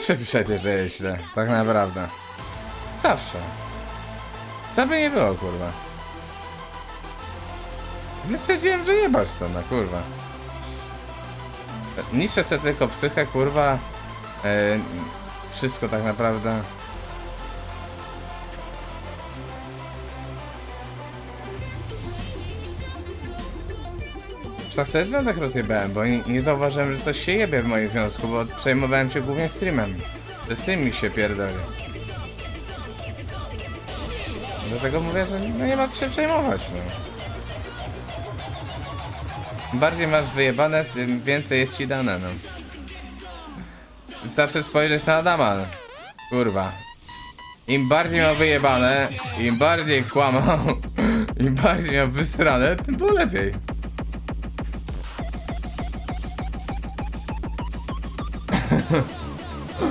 Zawsze piszecie, że źle, tak naprawdę. Zawsze. Co by nie było, kurwa. Nie stwierdziłem, że jebać to, no kurwa. Niszczę sobie tylko psychę, kurwa. E, wszystko tak naprawdę. Tak sobie związek rozjebałem, bo nie, nie zauważyłem, że coś się jebie w moim związku, bo przejmowałem się głównie streamem. Że stream mi się pierdoli. Dlatego mówię, że no nie ma co się przejmować, no. Bardziej masz wyjebane, tym więcej jest ci dane, no. Wystarczy spojrzeć na Adama. Kurwa. Im bardziej ma wyjebane, im bardziej kłamał, im bardziej miał wysrane, tym było lepiej. Huh.